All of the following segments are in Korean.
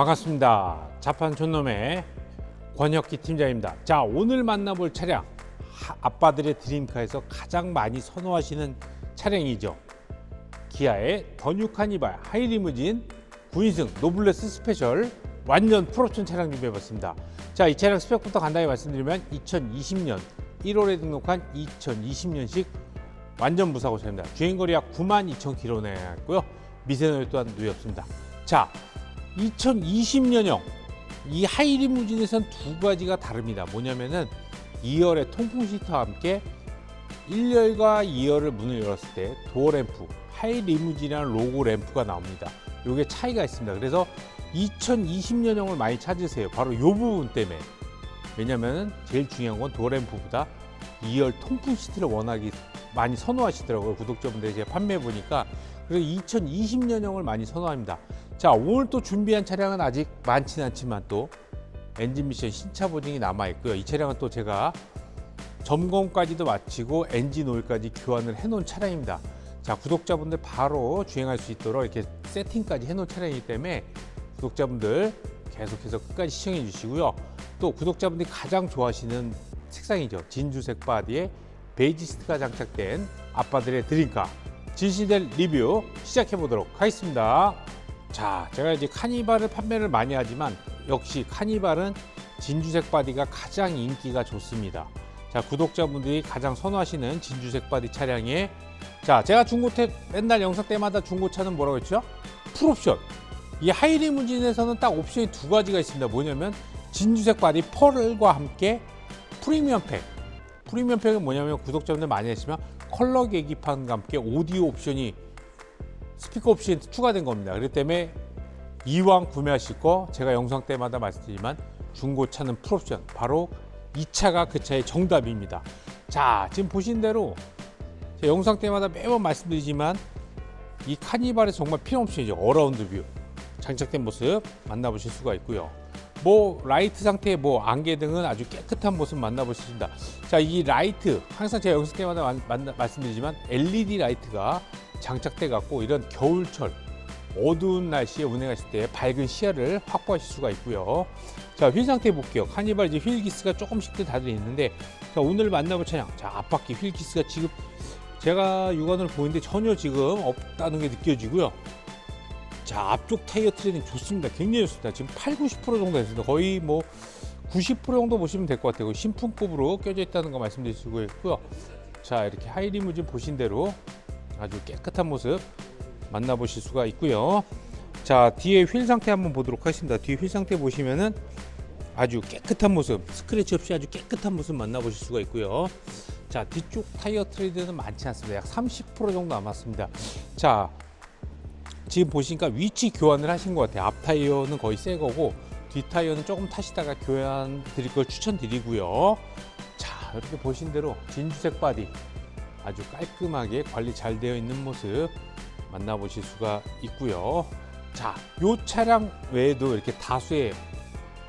반갑습니다. 자판 촌놈의 권혁기 팀장입니다. 자, 오늘 만나볼 차량 하- 아빠들의 드림카에서 가장 많이 선호하시는 차량이죠. 기아의 더뉴 카니발 하이리무진 9인승 노블레스 스페셜 완전 풀옵션 차량 준비해봤습니다. 자, 이 차량 스펙부터 간단히 말씀드리면 2020년 1월에 등록한 2020년식 완전 무사고 차입니다. 주행거리 약 9만 2천 킬로 내고요. 미세노일 또한 누이 없습니다. 자, 2020년형 이 하이리무진에선 두 가지가 다릅니다. 뭐냐면은 2열의 통풍 시트와 함께 1열과 2열을 문을 열었을 때 도어 램프, 하이리무진이라는 로고 램프가 나옵니다. 이게 차이가 있습니다. 그래서 2020년형을 많이 찾으세요. 바로 이 부분 때문에. 왜냐면은 제일 중요한 건 도어 램프보다 2열 통풍 시트를 워낙에 많이 선호하시더라고요. 구독자분들 이 제가 판매해 보니까. 그래서 2020년형을 많이 선호합니다. 자, 오늘 또 준비한 차량은 아직 많지는 않지만 또 엔진 미션 신차 보증이 남아 있고요. 이 차량은 또 제가 점검까지도 마치고 엔진 오일까지 교환을 해놓은 차량입니다. 자, 구독자분들 바로 주행할 수 있도록 이렇게 세팅까지 해놓은 차량이기 때문에 구독자분들 계속해서 끝까지 시청해 주시고요. 또 구독자분들이 가장 좋아하시는 색상이죠. 진주색 바디에 베이지스트가 장착된 아빠들의 드림카 진실될 리뷰 시작해 보도록 하겠습니다. 자, 제가 이제 카니발을 판매를 많이 하지만 역시 카니발은 진주색 바디가 가장 인기가 좋습니다. 자, 구독자분들이 가장 선호하시는 진주색 바디 차량에 자, 제가 중고태 맨날 영상 때마다 중고차는 뭐라고 했죠? 풀옵션. 이 하이리무진에서는 딱 옵션이 두 가지가 있습니다. 뭐냐면 진주색 바디 펄과 함께 프리미엄 팩. 프리미엄 팩은 뭐냐면 구독자분들 많이 하시면 컬러 계기판과 함께 오디오 옵션이 스피커 옵션이 추가된 겁니다. 그렇기 때문에 이왕 구매하실 거 제가 영상 때마다 말씀드리지만 중고차는 풀옵션 바로 이 차가 그 차의 정답입니다. 자 지금 보신 대로 제가 영상 때마다 매번 말씀드리지만 이 카니발의 정말 필요 옵션이죠. 어라운드 뷰 장착된 모습 만나보실 수가 있고요. 뭐 라이트 상태의 뭐 안개 등은 아주 깨끗한 모습 있습니다. 자, 이 라이트 항상 제가 영상 때마다 만- 만나- 말씀드리지만 LED 라이트가 장착돼 갖고 이런 겨울철 어두운 날씨에 운행하실 때 밝은 시야를 확보하실 수가 있고요. 자, 휠 상태 볼게요. 카니발 이제 휠 기스가 조금씩들 다들 있는데 자, 오늘 만나볼 차량. 자, 앞바퀴 휠 기스가 지금 제가 육안으로 보이는데 전혀 지금 없다는 게 느껴지고요. 자 앞쪽 타이어 트레이닝 좋습니다. 굉장히 좋습니다. 지금 8, 90% 정도 됐습니다. 거의 뭐 90% 정도 보시면 될 것 같아요. 신품급으로 껴져 있다는 거 말씀드릴 수가 있고요. 자 이렇게 하이리무진 보신 대로 아주 깨끗한 모습 만나보실 수가 있고요. 자 뒤에 휠 상태 한번 보도록 하겠습니다. 뒤에 휠 상태 보시면은 아주 깨끗한 모습, 스크래치 없이 아주 깨끗한 모습 만나보실 수가 있고요. 자 뒤쪽 타이어 트레이드는 많지 않습니다. 약 30% 정도 남았습니다. 자 지금 보시니까 위치 교환을 하신 것 같아요. 앞 타이어는 거의 새 거고 뒷 타이어는 조금 타시다가 교환 드릴 걸 추천드리고요. 자 이렇게 보신 대로 진주색 바디 아주 깔끔하게 관리 잘 되어 있는 모습 만나보실 수가 있고요. 자, 요 차량 외에도 이렇게 다수의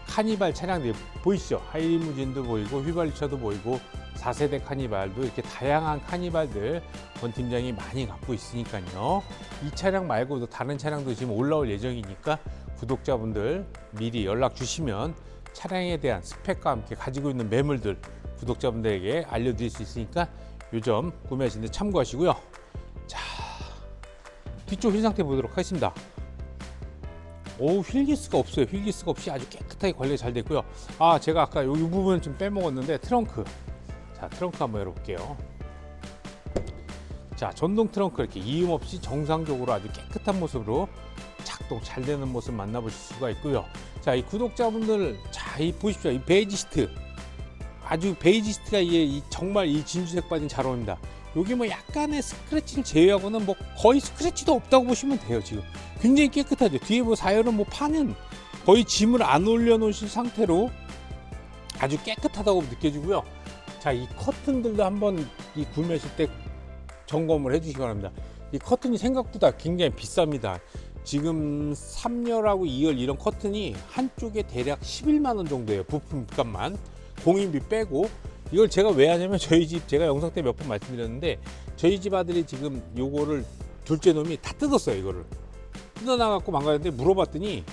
카니발 차량들이 보이시죠? 하이리무진도 보이고 휘발유차도 보이고 4세대 카니발도 이렇게 다양한 카니발들 권 팀장이 많이 갖고 있으니까요. 이 차량 말고도 다른 차량도 지금 올라올 예정이니까 구독자분들 미리 연락 주시면 차량에 대한 스펙과 함께 가지고 있는 매물들 구독자분들에게 알려드릴 수 있으니까 요점 구매하시는 데 참고하시고요. 자, 뒤쪽 휠 상태 보도록 하겠습니다. 오, 휠기스가 없어요. 휠기스가 없이 아주 깨끗하게 관리 잘 됐고요. 아, 제가 아까 이 부분 좀 빼먹었는데 트렁크. 자, 트렁크 한번 열어볼게요. 자, 전동 트렁크 이렇게 이음 없이 정상적으로 아주 깨끗한 모습으로 작동 잘 되는 모습 만나보실 수가 있고요. 자, 이 구독자분들, 자, 이 보십시오. 이 베이지 시트. 아주 베이지 시트가 이, 이 정말 이 진주색 바디는 잘 어울립니다. 여기 뭐 약간의 스크래치를 제외하고는 뭐 거의 스크래치도 없다고 보시면 돼요, 지금. 굉장히 깨끗하죠. 뒤에 뭐 사열은 뭐 파는 거의 짐을 안 올려놓으신 상태로 아주 깨끗하다고 느껴지고요. 자, 이 커튼들도 한번 이 구매하실 때 점검을 해주시기 바랍니다. 이 커튼이 생각보다 굉장히 비쌉니다. 지금 3열하고 2열 이런 커튼이 한쪽에 대략 11만 원 정도예요. 부품값만 공인비 빼고 이걸 제가 왜 하냐면 저희 집 제가 영상 때 몇 번 말씀드렸는데 저희 집 아들이 지금 요거를 둘째 놈이 다 뜯었어요 이거를 뜯어나갖고 망가졌는데 물어봤더니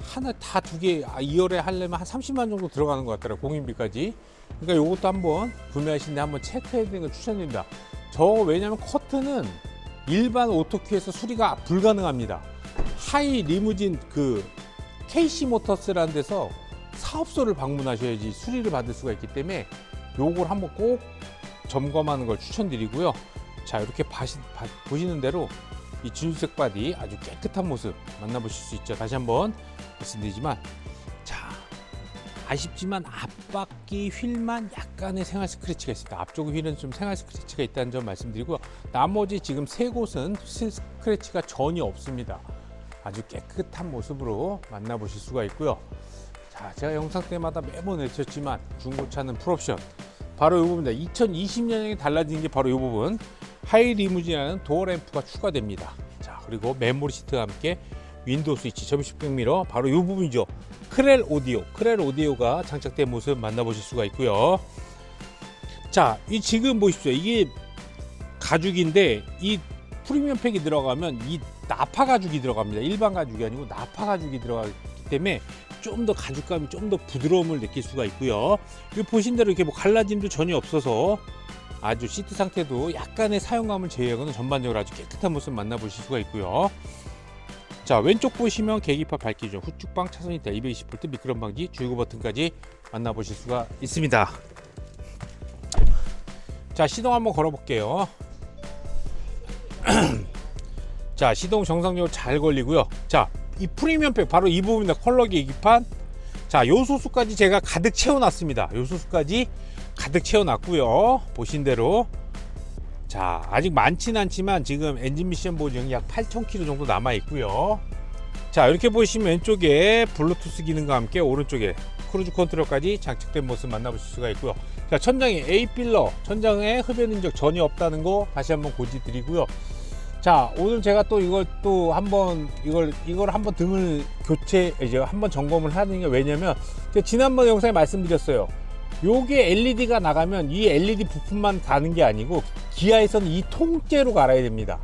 하나 다 두 개, 아, 2열에 하려면 한 30만 정도 들어가는 것 같더라고요. 공인비까지. 그러니까 요것도 한번 구매하시는데 한번 체크해야 되는 걸 추천드립니다. 저 왜냐면 커트는 일반 오토키에서 수리가 불가능합니다. 하이 리무진 그 KC 모터스라는 데서 사업소를 방문하셔야지 수리를 받을 수가 있기 때문에 요걸 한번 꼭 점검하는 걸 추천드리고요. 자 이렇게 바시, 봐- 보시는 대로 이 진주색 바디 아주 깨끗한 모습 만나보실 수 있죠. 다시 한번 말씀드리지만 자 아쉽지만 앞바퀴 휠만 약간의 생활 스크래치가 있습니다. 앞쪽 휠은 좀 생활 스크래치가 있다는 점 말씀드리고요. 나머지 지금 세 곳은 스크래치가 전혀 없습니다. 아주 깨끗한 모습으로 만나보실 수가 있고요. 자, 제가 영상 때마다 매번 외쳤지만 중고차는 풀옵션. 바로 이 부분입니다. 2020년에 달라진 게 바로 이 부분. 하이 리무진이라는 도어 램프가 추가됩니다. 자, 그리고 메모리 시트와 함께 윈도우 스위치, 접이식 백미러 바로 이 부분이죠. 크렐 오디오, 크렐 오디오가 장착된 모습 만나보실 수가 있고요. 자, 이 지금 보십시오. 이게 가죽인데 이 프리미엄 팩이 들어가면 이 나파 가죽이 들어갑니다. 일반 가죽이 아니고 나파 가죽이 들어가기 때문에 좀 더 가죽감이 좀 더 부드러움을 느낄 수가 있고요. 이 보신 대로 이렇게 뭐 갈라짐도 전혀 없어서 아주 시트 상태도 약간의 사용감을 제외하고는 전반적으로 아주 깨끗한 모습 만나보실 수가 있고요. 자 왼쪽 보시면 계기판 밝기 중 후축방 차선 이탈 220V 미끄럼 방지 줄구 버튼까지 만나보실 수가 있습니다. 자 시동 한번 걸어볼게요. 자 시동 정상적으로 잘 걸리고요. 자 이 프리미엄 팩 바로 이 부분입니다. 컬러 계기판. 자 요 소수까지 제가 가득 채워놨습니다. 요 소수까지 가득 채워놨고요. 보신 대로 자 아직 많지는 않지만 지금 엔진 미션 보증이 약 8,000km 정도 남아 있고요. 자 이렇게 보시면 왼쪽에 블루투스 기능과 함께 오른쪽에 크루즈 컨트롤까지 장착된 모습 만나보실 수가 있고요. 자 천장에 A 필러 천장에 흡연 흔적 전혀 없다는 거 다시 한번 고지 드리고요. 자 오늘 제가 또 이걸 또 한번 이걸 이걸 한번 등을 교체 이제 한번 점검을 하는 게 왜냐면 지난번 영상에 말씀드렸어요. 요게 LED가 나가면 이 LED 부품만 가는 게 아니고 기아에서는 이 통째로 갈아야 됩니다.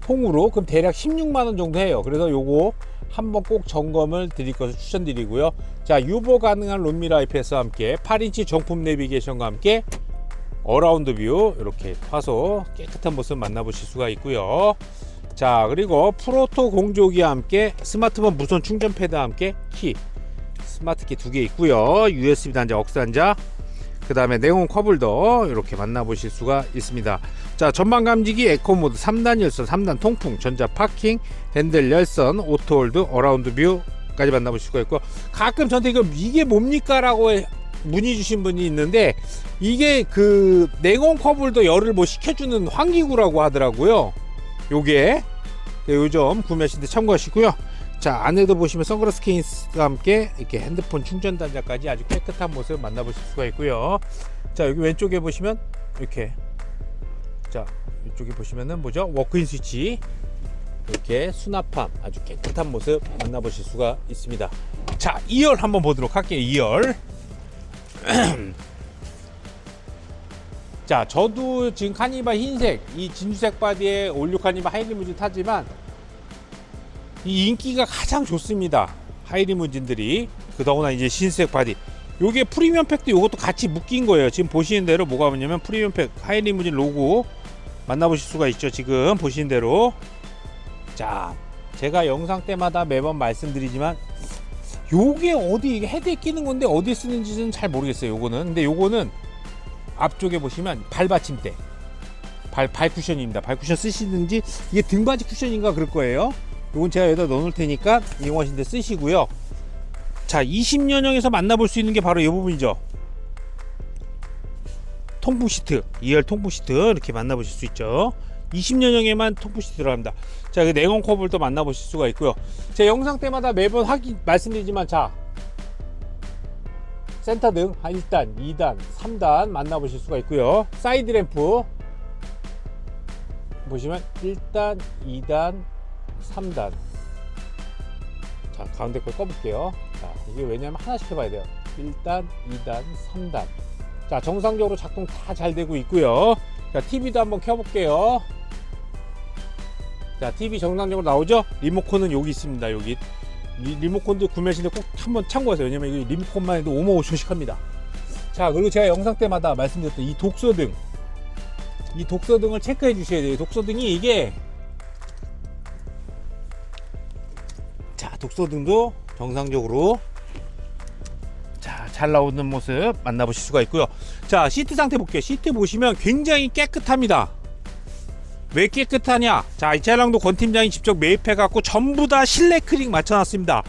통으로 그럼 대략 16만 원 정도 해요. 그래서 요거 한번 꼭 점검을 드릴 것을 추천드리고요. 자 유보 가능한 롬미러 IPS와 함께 8인치 정품 내비게이션과 함께 어라운드 뷰 이렇게 파서 깨끗한 모습 만나보실 수가 있고요. 자 그리고 프로토 공조기와 함께 스마트폰 무선 충전 패드와 함께 키 스마트 키 두 개 있고요. USB 단자, 억스 단자, 그 다음에 네온 커블도 이렇게 만나보실 수가 있습니다. 자 전방 감지기 에코 모드 3단 열선, 3단 통풍, 전자 파킹, 핸들 열선, 오토홀드, 어라운드 뷰까지 만나보실 수가 있고 가끔 저한테 이게 뭡니까라고 해- 문의 주신 분이 있는데 이게 그 냉온 커블도 열을 뭐 식혀주는 환기구라고 하더라고요. 요게 네, 요점 구매하실 때 참고하시고요. 자 안에도 보시면 선글라스 케이스와 함께 이렇게 핸드폰 충전 단자까지 아주 깨끗한 모습 만나보실 수가 있고요. 자 여기 왼쪽에 보시면 이렇게 자 이쪽에 보시면은 뭐죠 워크인 스위치 이렇게 수납함 아주 깨끗한 모습 만나보실 수가 있습니다. 자 2열 한번 보도록 할게요. 2열 자 저도 지금 카니발 흰색 이 진주색 바디에 올류 카니발 하이리무진 타지만 이 인기가 가장 좋습니다. 하이리무진들이. 그더구나 이제 흰색 바디. 요게 프리미엄 팩도 요것도 같이 묶인 거예요. 지금 보시는 대로 뭐가 뭐냐면 프리미엄 팩 하이리무진 로고 만나보실 수가 있죠. 지금 보시는 대로. 자 제가 영상 때마다 매번 말씀드리지만 요게 어디 헤드에 끼는 건데 어디 쓰는지는 잘 모르겠어요 요거는. 근데 요거는 앞쪽에 보시면 발 받침대 발, 발 쿠션입니다. 발 쿠션 쓰시든지 이게 등받이 쿠션인가 그럴 거예요. 요건 제가 여기다 넣어 놓을 테니까 이용하실 때 쓰시고요. 자 20년형에서 만나볼 수 있는 게 바로 이 부분이죠. 통풍 시트 2열 통풍 시트 이렇게 만나보실 수 있죠 20년형에만 통풍 시트 들어갑니다 자, 그 냉온 컵을 또 만나보실 수가 있고요. 제 영상 때마다 매번 하기 말씀드리지만 자 센터 등 1단, 2단, 3단 만나보실 수가 있고요. 사이드 램프 보시면 1단, 2단, 3단. 자, 가운데 걸 꺼볼게요. 자, 이게 왜냐면 하나씩 해봐야 돼요. 1단, 2단, 3단. 자, 정상적으로 작동 다 잘 되고 있고요. 자, TV도 한번 켜볼게요. 자, TV 정상적으로 나오죠? 리모컨은 여기 있습니다. 여기 리, 리모컨도 구매하시는데 꼭 한번 참고하세요. 왜냐면 이 리모컨만 해도 5만 5천씩 합니다. 자, 그리고 제가 영상 때마다 말씀드렸던 이 독서등. 이 독서등을 체크해 주셔야 돼요. 독서등이 이게 자, 독서등도 정상적으로 자, 잘 나오는 모습 만나보실 수가 있고요. 자, 시트 상태 볼게요. 시트 보시면 굉장히 깨끗합니다. 왜 깨끗하냐? 자, 이 차량도 권 팀장이 직접 매입해갖고 전부 다 실내 크링 맞춰놨습니다.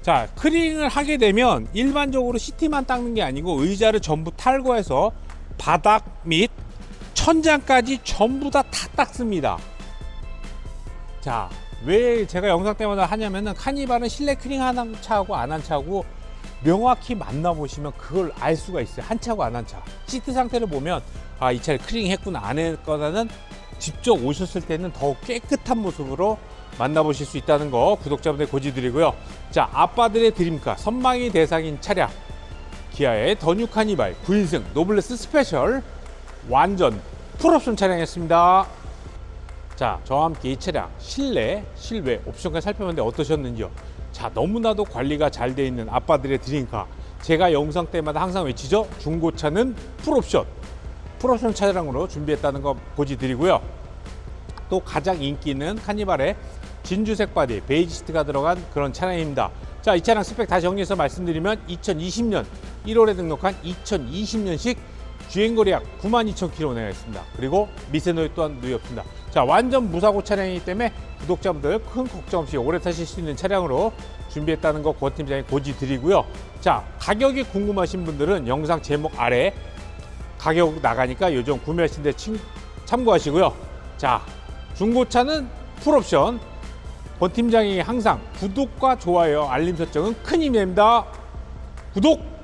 자, 크링을 하게 되면 일반적으로 시트만 닦는 게 아니고 의자를 전부 탈거해서 바닥 및 천장까지 전부 다 다 닦습니다. 자, 왜 제가 영상 때마다 하냐면은 카니발은 실내 크링 한 차하고 안 한 차하고 명확히 만나보시면 그걸 알 수가 있어요. 한 차고 안 한 차. 시트 상태를 보면 아, 이 차를 크링 했구나 안 했거나는 직접 오셨을 때는 더 깨끗한 모습으로 만나보실 수 있다는 거 구독자분들 고지드리고요. 자, 아빠들의 드림카 선망이 대상인 차량 기아의 더뉴 카니발 9인승 노블레스 스페셜 완전 풀옵션 차량이었습니다. 자, 저와 함께 이 차량 실내, 실외 옵션까지 살펴봤는데 어떠셨는지요? 자, 너무나도 관리가 잘 돼 있는 아빠들의 드림카. 제가 영상 때마다 항상 외치죠. 중고차는 풀옵션. 풀옵션 차량으로 준비했다는 거 고지드리고요. 또 가장 인기 있는 카니발의 진주색 바디, 베이지 시트가 들어간 그런 차량입니다. 자, 이 차량 스펙 다시 정리해서 말씀드리면 2020년 1월에 등록한 2020년식 주행거리 약 92,000km 내가 있습니다. 그리고 미세노유 또한 누이 없습니다. 자, 완전 무사고 차량이기 때문에 구독자분들 큰 걱정 없이 오래 타실 수 있는 차량으로 준비했다는 거권 팀장이 고지 드리고요. 자, 가격이 궁금하신 분들은 영상 제목 아래 가격 나가니까 요즘 구매하신 데 친- 참고하시고요. 자, 중고차는 풀옵션. 권 팀장이 항상 구독과 좋아요, 알림 설정은 큰 힘이 됩니다. 구독!